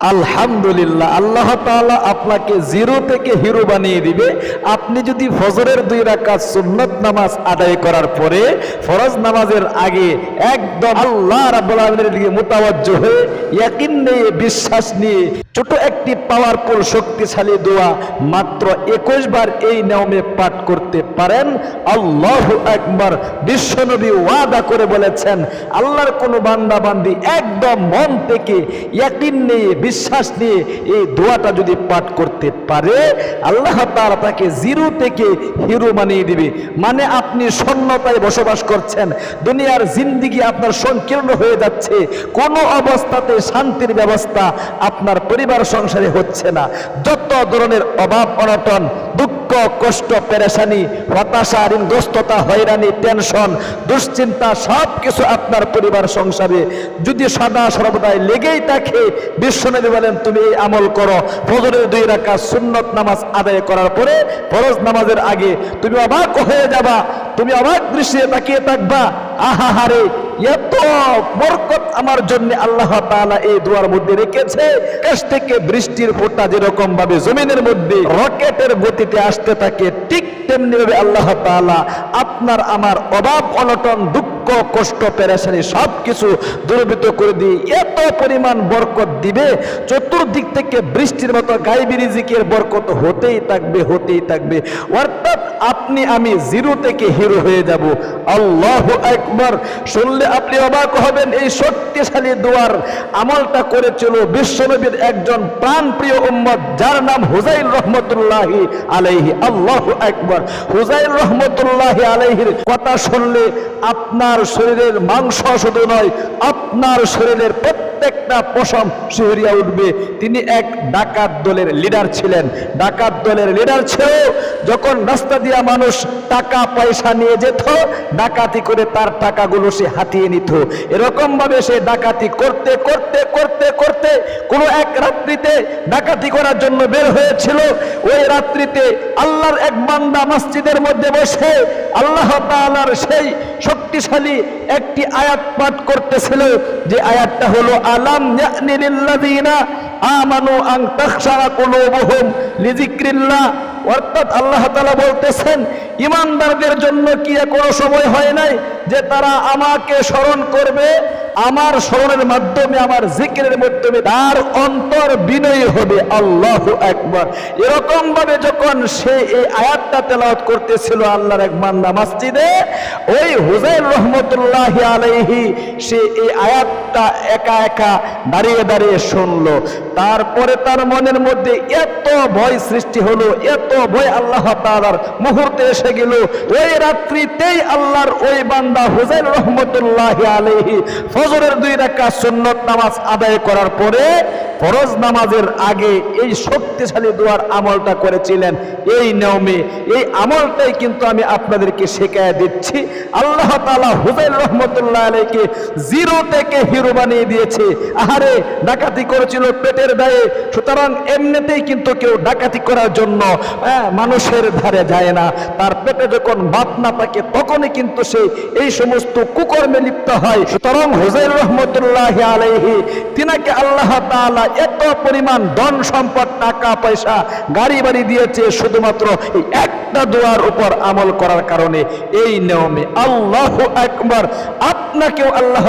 আলহামদুলিল্লাহ, আল্লাহ তাআলা আপনাকে জিরো থেকে হিরো বানিয়ে দিবে। আপনি যদি ফজরের দুই রাকাত সুন্নত নামাজ আদায় করার পরে ফরজ নামাজের আগে একদম আল্লাহ আলামিনের দিকে মুতাওয়াজ্জ হয়ে ইয়াকিন নিয়ে, বিশ্বাস নিয়ে ছোট একটি পাওয়ারফুল শক্তিশালী দোয়া মাত্র একুশ বার এই নিয়মে পাঠ করতে পারেন। আল্লাহ একবার বিশ্বনবী ওয়াদা করে বলেছেন, আল্লাহর কোনো বান্দা বান্দি একদম মন থেকে ইয়াকিন নিয়ে বিশ্বাস নিয়ে এই দোয়াটা যদি পাঠ করতে পারে, আল্লাহ তারা তাকে জিরো থেকে হিরো বানিয়ে দিবে। মানে আপনি শূন্যতায় বসবাস করছেন, দুনিয়ার জিন্দিগি আপনার সংকীর্ণ হয়ে যাচ্ছে, কোনো অবস্থাতে শান্তির ব্যবস্থা আপনার পরিবার সংসারে হচ্ছে না। যত ধরনের অভাব, অনটন, দুঃখ, কষ্ট, পেরেশানি, হতাশা, ঋণগ্রস্ততা, হয়রানি, টেনশন, দুশ্চিন্তা সব কিছু আপনার পরিবার সংসারে। যদি সদা সর্বদাই লেগেই থাকে বিশ্বনবী বলেন, তুমি এই আমল করো। ফজরের দুই রাখা সুন্নত নামাজ আদায় করার পরে, ফরজ নামাজের আগে তুমি অবাক হয়ে যাবা, তুমি অবাক দৃশ্যে তাকিয়ে থাকবা। আহা, হারে! এত বরকত আমার জন্য আল্লাহ তাআলা এই দুয়ার মধ্যে রেখেছে। কাছ থেকে বৃষ্টির ফোঁটা যেরকম ভাবে জমিনের মধ্যে রকেটের গতিতে আসতে থাকে, ঠিক তেমনি ভাবে আল্লাহ তাআলা আপনার আমার অভাব, অনটন, দুঃখ কষ্ট, পেরেশানি সব কিছু দুর্বৃত করে দিয়ে এত পরিমাণ বরকত দিবে, চতুর্দিক থেকে বৃষ্টির মতো গাইবি রিজিকের বরকত হতেই থাকবে হতেই থাকবে। অর্থাৎ আপনি, আমি জিরো থেকে হিরো হয়ে যাব। আল্লাহ একবার শুনলে আপনি অবাক হবেন, এই শক্তিশালী দোয়ার আমলটা করেছিল বিশ্বনবীর একজন প্রাণপ্রিয় উম্মত, যার নাম হুজাইল রহমতুল্লাহি আলাইহি। আল্লাহ একবার হুজাইল রহমতুল্লাহি আলাইহির কথা শুনলে আপনার শরীরের মাংস শুধু নয় আপনার শরীরের প্রত্যেকটা পশম শিহরিয়া উঠবে। তিনি এক ডাকাত দলের লিডার ছিলেন। ডাকাত দলের লিডার ছিল, যখন রাস্তা দিয়া মানুষ টাকা, পয়সা নিয়ে যেত, ডাকাতি করে তার টাকাগুলো সে হাতিয়ে নিত। এরকম ভাবে সে ডাকাতি করতে করতে করতে করতে কোনো এক রাত্রিতে ডাকাতি করার জন্য বের হয়েছিল। ওই রাত্রিতে আল্লাহর এক বান্দা মসজিদের মধ্যে বসে আল্লাহ তাআলার সেই শক্তিশালী একটি আয়াত পাঠ করতেছিল। যে আয়াতটা হলো আলাম ইয়ানি লিল্লাযিনা আমানু আন তাখশা কুলুবুহুম লিযিকরিল্লাহ। অর্থাৎ আল্লাহ তাআলা বলতেছেন ইমানদারদের জন্য কি কোনো সময় হয় নাই যে তারা আমাকে স্মরণ করবে? আমার স্মরণের মাধ্যমে, আমার জিকিরের মাধ্যমে, তার অন্তর বিনয়ী হবে। আল্লাহ একবার এরকম ভাবে যখন সে এই আয়াতটা তেলাওয়াত করতেছিল আল্লাহর এক বান্দা মসজিদে, ওই হুজাইল রহমতুল্লাহ আলাইহি সে এই আয়াতটা একা একা দাঁড়িয়ে দাঁড়িয়ে শুনলো। তারপরে তার মনের মধ্যে এত ভয় সৃষ্টি হলো, এত ভয় আল্লাহ তাআলার মুহূর্তে এসে গেল। ওই রাত্রিতেই আল্লাহর ওই বান্দা হুজাইল রহমতুল্লাহ আলাইহি ফজরের দুই রাকাত সুন্নত নামাজ আদায় করার পরে ফরজ নামাজের আগে এই শক্তিশালী দোয়ার আমলটা করেছিলেন। এই নিয়মে এই আমলটাই কিন্তু আমি আপনাদেরকে শেখায় দিচ্ছি। আল্লাহ তাআলা হুজাইল রহমতুল্লাহ আলাইকে জিরো থেকে হিরো বানিয়ে দিয়েছে। আহারে ডাকাতি করেছিল পেটের দায়ে। সুতরাং এমনিতেই কিন্তু কেউ ডাকাতি করার জন্য হ্যাঁ, মানুষের ধারে যায় না। তার পেটে যখন বাত না থাকে তখনই কিন্তু সে এই সমস্ত কুকর্মে লিপ্ত হয়। সুতরাং হুজাইল রহমতুল্লাহ তিনাকে আল্লাহ এত পরিমাণ ধন সম্পদ, টাকা, পয়সা, গাড়ি বাড়ি দিয়েছে শুধুমাত্র এই একটা দোয়ার উপর আমল করার কারণে। এই নিয়মে আপনাকেও আল্লাহ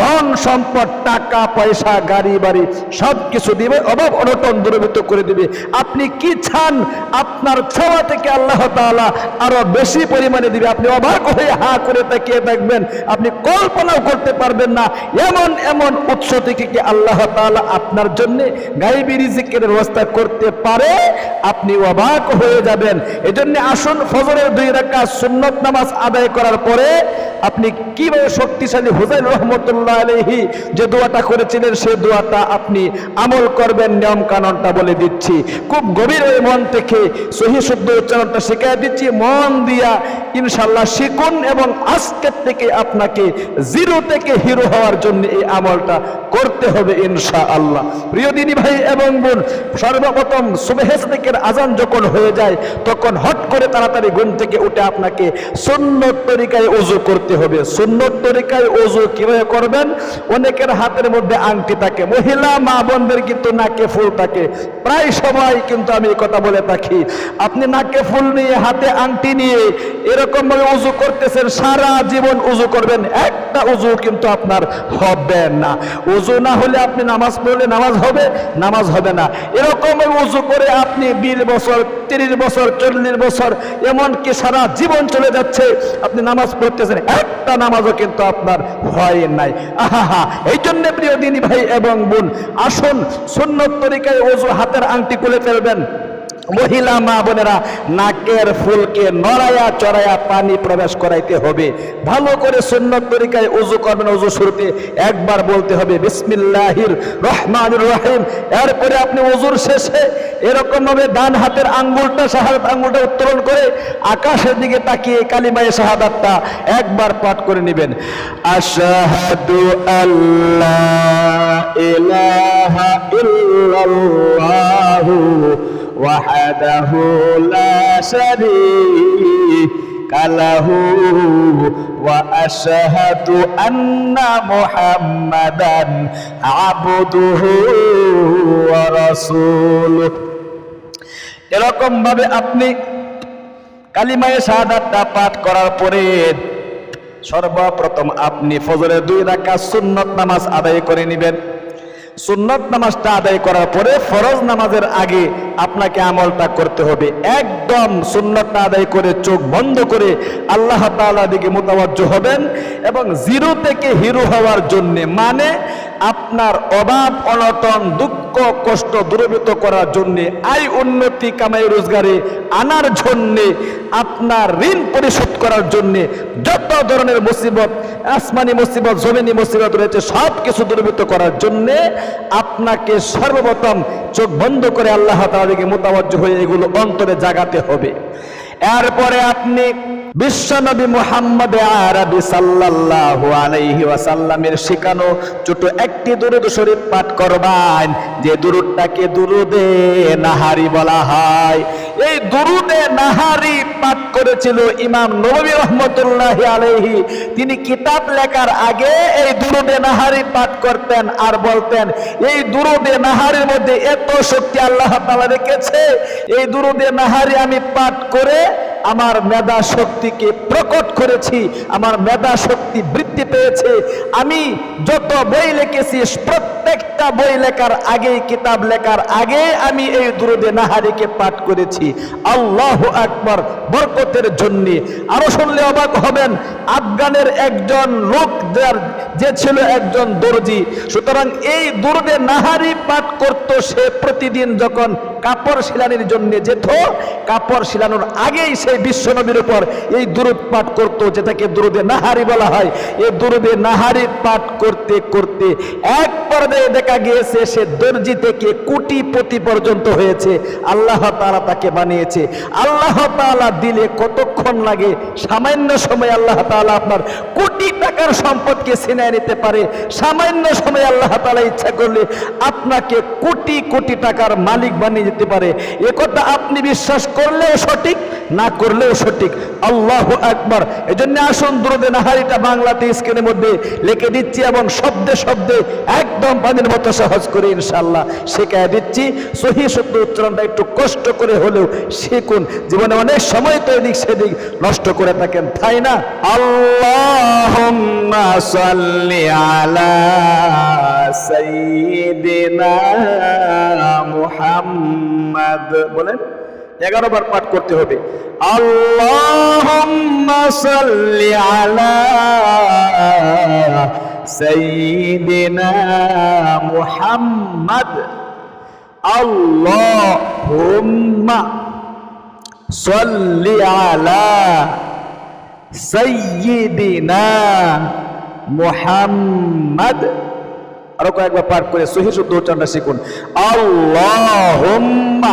ধন সম্পদ, টাকা, পয়সা, গাড়ি বাড়ি সব কিছু দিবে, অভাব অনটন দূরীভূত করে দিবে। আপনি কি চান? আপনার ছোঁয়া থেকে আল্লাহ তাআলা আরও বেশি পরিমাণে দিবে। আপনি অবাক হয়ে হা করে তাকিয়ে থাকবেন। আপনি কল্পনাও করতে পারবেন না। এমন এমন উৎস থেকে কি আল্লাহ তাআলা আপনার জন্য গাইবি রিজিকের ব্যবস্থা করতে পারে? আপনি অবাক হয়ে যাবেন। এজন্য আসুন ফজরের দুই রাকাত সুন্নত নামাজ আদায় করার পরে আপনি কীভাবে শক্তিশালী হুজাইল রহমতুল্লাহ আলহি যে দোয়াটা করেছিলেন, সে দোয়াটা আপনি আমল করবেন নিয়ম কানুনটা বলে দিচ্ছি। খুব গভীর মন থেকে সহি শুদ্ধ উচ্চারণটা শিখাই দিচ্ছি। মন দিয়া ইনশাল্লাহ শিখুন এবং আজকের থেকে আপনাকে জিরো থেকে হিরো হওয়ার জন্য এই আমলটা করতে হবে ইনশা আল্লাহ প্রিয় দিনী ভাই এবং বোন, সর্বপ্রথম সুবেহেস থেকে আজান যখন হয়ে যায়, তখন হট করে তাড়াতাড়ি ঘুম থেকে উঠে আপনাকে সুন্নত তরিকায় উজু করতে হবে। সুন্নত তরিকায় ওযু কীভাবে করবেন? অনেকের হাতের মধ্যে আংটি থাকে, মহিলা মা বোনদের কিন্তু নাকে ফুল থাকে। প্রায় সময় কিন্তু আমি কথা বলে থাকি, আপনি নাকে ফুল নিয়ে, হাতে আংটি নিয়ে, এরকম ভাবে উজু করতেছেন, সারা জীবন উজু করবেন, একটা উজু কিন্তু আপনার হবে না। উজু না হলে আপনি নামাজ পড়লে নামাজ হবে নামাজ হবে না। এরকম উজু করে আপনি বিশ বছর, তিরিশ বছর, চল্লিশ বছর, এমনকি সারা জীবন চলে যাচ্ছে, আপনি নামাজ পড়তেছেন, একটা নামাজও কিন্তু আপনার হয় নাই। আহা এই জন্য প্রিয় দিনী ভাই এবং বোন, আসুন সুন্নত তরিকায় ওজু হাতের আংটি খুলে ফেলবেন। মহিলা মা বোনেরা নাকের ফুলকে নড়াইয়া চড়াইয়া পানি প্রবেশ করাইতে হবে। ভালো করে সুন্নত তরিকায় উজু করবেন, উজু শুরুতে একবার বলতে হবে, বিসমিল্লাহির রহমানুর রহিম। এরপরে আপনি উজুর শেষে এরকম ভাবে ডান হাতের আঙ্গুলটা শাহাদাত আঙ্গুলটা উত্তোলন করে আকাশের দিকে তাকিয়ে কালিমায়ে শাহাদাতটা একবার পাঠ করে নেবেন। আশহাদু আল্লাহ ইলাহা ইল্লাল্লাহু وحده لا شريك له وأشهد أن محمدا عبده ورسوله এরকম ভাবে আপনি কালিমায়ে শাহাদাতটা পাঠ করার পরে সর্বপ্রথম আপনি ফজরের দুই রাকাত সুন্নত নামাজ আদায় করে নেবেন সুন্নত নামাজটা আদায় করার পরে ফরজ নামাজের আগে আপনাকে আমলটা করতে হবে। একদম সুন্নতটা আদায় করে চোখ বন্ধ করে আল্লাহ তাআলা দিকে মোতাবজ্জ হবেন এবং জিরো থেকে হিরো হওয়ার জন্যে মানে আপনার অভাব, অনটন, দুঃখ কষ্ট দূরীভূত করার জন্য, আয় উন্নতি, কামাই, রোজগারে আনার জন্যে, আপনার ঋণ পরিশোধ করার জন্যে যত ধরনের মুসিবত, আসমানি মুসিবত, জমিনি মুসিবত রয়েছে সব কিছু দূরীভূত করার জন্যে আপনাকে সর্বপ্রথম চোখ বন্ধ করে আল্লাহ তাআলাকে মোতাবজ্জ হয়ে এগুলো অন্তরে জাগাতে হবে। এরপরে আপনি বিশ্বনবী মুহাম্মদ আরবি সাল্লাল্লাহু আলাইহি ওয়াসাল্লামের শেখানো ছোট একটি দুরূদ শরীফ পাঠ করবেন। যে দুরূদটাকে দুরুদে নাহারি বলা হয়। এই দুরুদে নাহারি পাঠ করেছিল ইমাম নববী রহমতুল্লাহ আলাইহি। তিনি কিতাব লেখার আগে এই দুরুদে নাহারি পাঠ করতেন আর বলতেন, এই দুরুদে নাহারির মধ্যে এত শক্তি আল্লাহ তাআলা রেখেছে। এই দুরুদে নাহারি আমি পাঠ করে আমার মেধা শক্তিকে প্রকট করেছি, আমার মেধা শক্তি বৃদ্ধি পেয়েছে। আমি যত বই লিখেছি, প্রত্যেকটা বই লেখার আগে কিতাব লেখার আগে আমি এই দুরুদে নাহারিকে পাঠ করেছি। আল্লাহ আকবর, বরকতের জন্য। আরও শুনলে অবাক হবেন, আফগানের একজন লোক যার যে ছিল একজন দর্জি। সুতরাং এই দুর্গে নাহারি পাঠ করত সে প্রতিদিন যখন কাপড় শিলানির জন্য যেত, কাপড় শিলানোর আগেই সেই বিশ্বনবীর উপর এই দুরুদ পাঠ করত, যেটাকে দুরুদে নাহারি বলা হয়। এই দুরুদে নাহারি পাঠ করতে করতে এক পর্যায়ে দেখা গিয়েছে, সে দর্জি থেকে কোটিপতি পর্যন্ত হয়েছে। আল্লাহ তাআলা তাকে বানিয়েছে। আল্লাহ তাআলা দিলে কতক্ষণ লাগে? সামান্য সময় আল্লাহ তাআলা আপনার কোটি টাকার সম্পদকে ছিনিয়ে নিতে পারে। সামান্য সময় আল্লাহ তাআলা ইচ্ছা করলে আপনাকে কোটি কোটি টাকার মালিক বানিয়ে যেতে পারে। এ কথা আপনি বিশ্বাস করলেও সঠিক না করলেও সঠিক। আল্লাহ একবার এই জন্য আসুন দুরুদে নাহারিটা বাংলাতে স্ক্রিনের মধ্যে লিখে দিচ্ছি এবং শব্দে শব্দে একদম পানির মতো সহজ করে ইনশাল্লাহ শেখায় দিচ্ছি। সহি শব্দ উচ্চারণটা একটু কষ্ট করে হলেও শিখুন। জীবনে অনেক সময় তো এদিক সেদিক নষ্ট করে থাকেন, তাই না? আল্লাহ আলা সাইয়্যিদিনা মুহাম্মদ। বলেন এগারো বার পাঠ করতে হবে। আল্লাহুম্মা সাল্লি আলা সাইয়্যিদিনা মুহাম্মদ। আল্লাহুম্মা সাল্লি আলা সাইয়্যিদিনা মুহাম্মদ। আরও কয়েকবার পাঠ করে সহি শুদ্ধ উচ্চারণটা শিখুন। আল্লাহুম্মা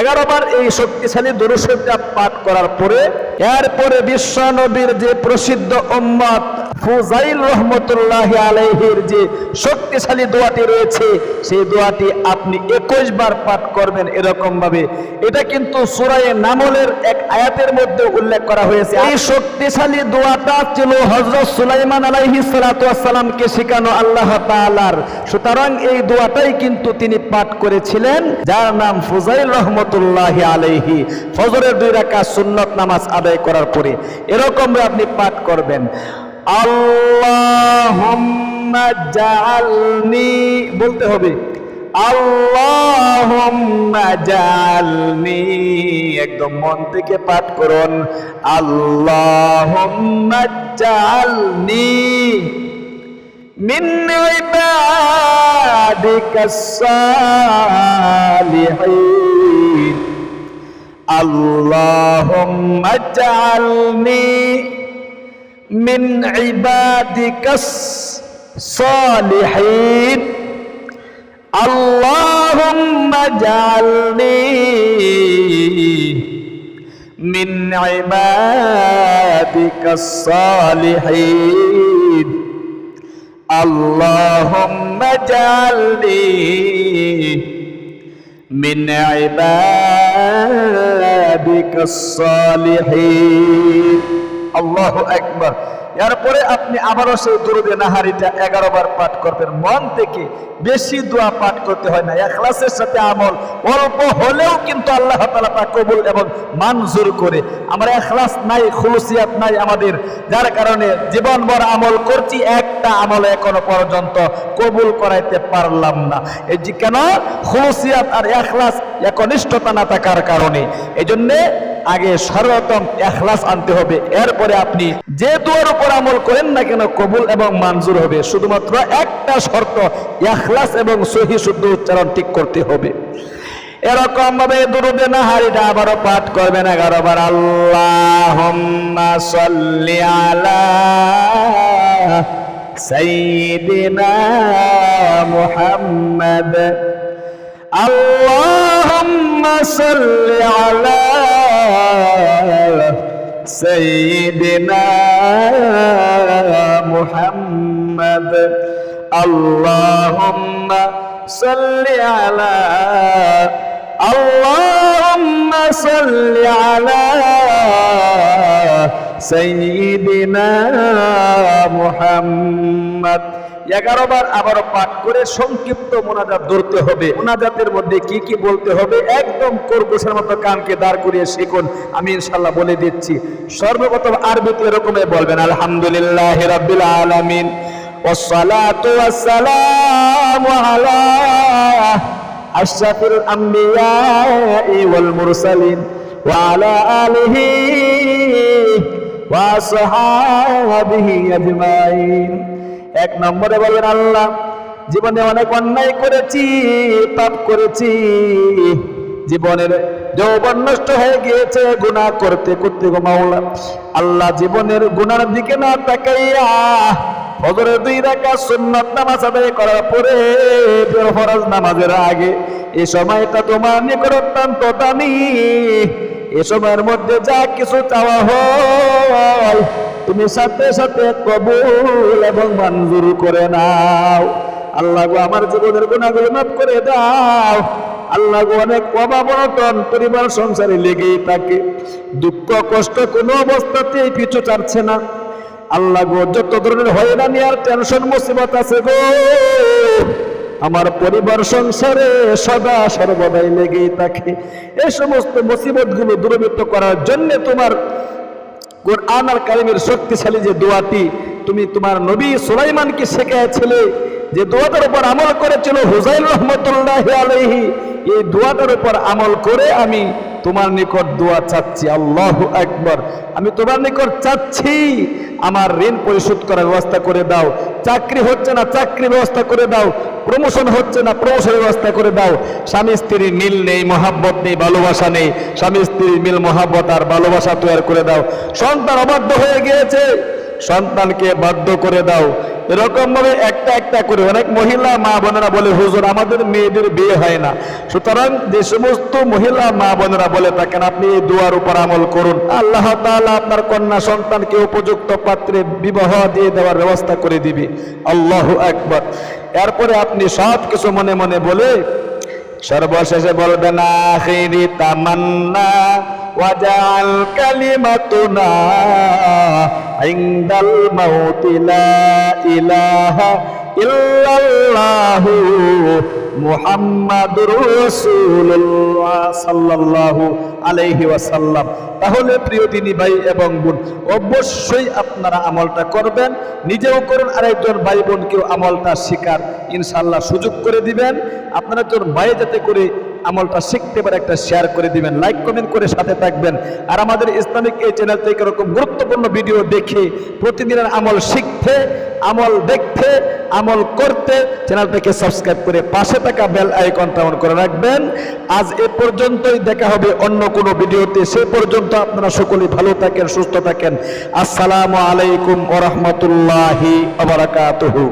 এগারো বার এই শক্তিশালী দুরুশটা পাঠ করার পরে, এরপরে বিশ্ব নবীর যে প্রসিদ্ধ উম্মত ফুজাইল রহমতুল্লাহ আলাইহির যে শক্তিশালী দোয়াটি রয়েছে, সেই দোয়াটি আপনি একুশ বার পাঠ করবেন এরকম ভাবে এটা কিন্তু সুরায় নামলের এক আয়াতের মধ্যে উল্লেখ করা হয়েছে এই শক্তিশালী দোয়াটা ছিল হজরত সুলাইমান আলাইহি সালাতামকে শেখানো আল্লাহ তালার সুতরাং এই দোয়াটাই কিন্তু তিনি পাঠ করেছিলেন, যার নাম ফুজাইল রহমতুল্লাহ আলাইহি। ফজরের দুই রাকাত সুন্নত নামাজ আদায় করার পরে এরকম আপনি পাঠ করবেন, আল্লাহুম্মা জাআলনি, বলতে হবে। আল্লাহুম্মা জালনি একদম মন থেকে পাঠ করুন। আল্লাহুম্মা জালনি মিন ইবাদিকাস সালিহিন। আল্লাহুম্মা জালনি মিন ইবাদিকাস সালিহিন। اللهم اجعلني من عبادك الصالحين اللهم اجعلني من عبادك الصالحين الله أكبر এরপরে আপনি আবারও সেই দুরুদে নাহারিটা এগারো বার পাঠ করবেন। মন থেকে বেশি দোয়া পাঠ করতে হয় না। এখলাসের সাথে আমল অল্প হলেও কিন্তু আল্লাহ তালা তা কবুল এবং মানজুর করে। আমরা এখলাস নাই, খুলুসিয়াত নাই আমাদের। যার কারণে জীবনভর আমল করছি, একটা আমল এখনও পর্যন্ত কবুল করাইতে পারলাম না। এই যে কেন? খুলুসিয়াত আর এখলাস একনিষ্ঠতা না থাকার কারণে। এই জন্যে আগে সর্বপ্রথম এখলাস আনতে হবে। এরপরে আপনি যে দুয়ার উপর আমল করেন না কেন কবুল এবং মানজুর হবে। শুধুমাত্র একটা শর্ত, এখলাস এবং সহি শুদ্ধ উচ্চারণ ঠিক করতে হবে। এরকম ভাবে দুরুদে নাহারিটা আবারও পাঠ করবেন এগারো বার আল্লাহ সাল্লি আলা সাইয়্যিদিনা মুহাম্মদ اللهم صل على سيدنا محمد اللهم صل على اللهم صل على سيدنا محمد এগারো বার আবারও পাঠ করে সংক্ষিপ্ত মোনাজাত ধরতে হবে মোনাজাতের মধ্যে কি কি বলতে হবে একদম কোরগুসের মতো কানকে দাঁড় করিয়ে শিখুন আমি ইনশাল্লাহ বলে দিচ্ছি সর্বপ্রথম আরবিতে এরকমই বলবেন আলহামদুলিল্লাহ রাব্বিল আলামিন والصلاة والسلام على আশরাফুল আম্বিয়া ওয়াল মুরসালিন ওয়া আলা আলিহি এক নম্বরে বলেন, আল্লাহ, জীবনে অনেক অন্যায় করেছি, পাপ করেছি। জীবনের যৌবন নষ্ট হয়ে গিয়েছে, গুনাহ করতে করতে গো মাওলা। আল্লাহ জীবনের গুনার দিকে না তাকাইয়া ফজরের দুই রাকা সুন্নত নামাজ আদায় করার পরে ফরজ নামাজের আগে এই সময়টা তোমার নিকট অত্যন্ত দামি। এ সময়ের মধ্যে যা কিছু চাওয়া হয়, তুমি সাথে সাথে কবুল এবং মঞ্জুর করে নাও। আল্লাহ আমার জীবনের গুণাগুলো মাফ করে দাও। আল্লাহ অনেক অভাব অনটন, পরিবার, সংসারে লেগেই থাকে। দুঃখ, কষ্ট কোনো অবস্থাতেই পিছু ছাড়ছে না। আল্লাহ গো, যত ধরনের হয়রানি আর টেনশন, মুসিবত আছে গো। আমার পরিবার, সংসারে সদা সর্বদাই লেগেই থাকে। এই সমস্ত মুসিবতগুলো দূরবৃত্ত করার জন্য তোমার কোরআন আর শক্তিশালী যে দোয়াটি, তুমি তোমার নবী সুলাইমানকে শেখাইছিলে যে দোয়াটার উপর আমল করেছিল হুজাইল রহমতুল্লাহ আলহি এই দোয়াটার উপর আমল করে আমি তোমার নিকট দোয়া চাচ্ছি। আল্লাহ একবার আমি তোমার নিকট চাচ্ছি, আমার ঋণ পরিশোধ করার ব্যবস্থা করে দাও। চাকরি হচ্ছে না চাকরি ব্যবস্থা করে দাও। প্রমোশন হচ্ছে না, প্রমোশনের ব্যবস্থা করে দাও। স্বামী স্ত্রীর মিল নেই, মহাব্বত নেই, ভালোবাসা নেই। স্বামী স্ত্রীর মিল, মহাব্বত আর ভালোবাসা তৈরি করে দাও। সন্তান অবাধ্য হয়ে গিয়েছে। সন্তানকে বাধ্য করে দাও। এরকম ভাবে একটা একটা করে অনেক মহিলা মা বোনেরা বলে, হুজুর, আমাদের মেয়েদের বিয়ে হয় না। সুতরাং যে সমস্ত মহিলা মা বোনেরা বলে থাকেন, আপনি এই দুয়ার উপর আমল করুন। আল্লাহ তাআলা আপনার কন্যা সন্তানকে উপযুক্ত পাত্রে বিবাহ দিয়ে দেওয়ার ব্যবস্থা করে দিবে। আল্লাহ একবার এরপরে আপনি সব কিছু মনে মনে বলে সর্বশেষে বলবেন আখিরি তামান্না ওয়াজাল কালিমাতুনা ইনদাল মাউতি লা ইলাহা ইল্লাল্লাহু মুহাম্মাদুর রাসূলুল্লাহ সাল্লাল্লাহু আলাইহি ওয়াসাল্লাম। তাহলে প্রিয় দিনী ভাই এবং বোন, অবশ্যই আপনারা আমলটা করবেন, নিজেও করুন, আর একজন ভাই বোনকেও আমলটা শিকার ইনশাল্লাহ সুযোগ করে দিবেন। আপনারা একজন ভাই যাতে করে আমলটা শিখতে পারে, একটা শেয়ার করে দিবেন লাইক কমেন্ট করে সাথে থাকবেন। আর আমাদের ইসলামিক এই চ্যানেল থেকে এরকম গুরুত্বপূর্ণ ভিডিও দেখে প্রতিদিনের আমল শিখতে, আমল দেখতে আমল করতে চ্যানেলটাকে সাবস্ক্রাইব করে পাশে থাকা বেল আইকনটা অন করে রাখবেন। আজ এ পর্যন্তই, দেখা হবে অন্য কোনো ভিডিওতে। সে পর্যন্ত আপনারা সকলেই ভালো থাকেন, সুস্থ থাকেন। আসসালামু আলাইকুম ওরহমতুল্লাহি আবরাকাতুহু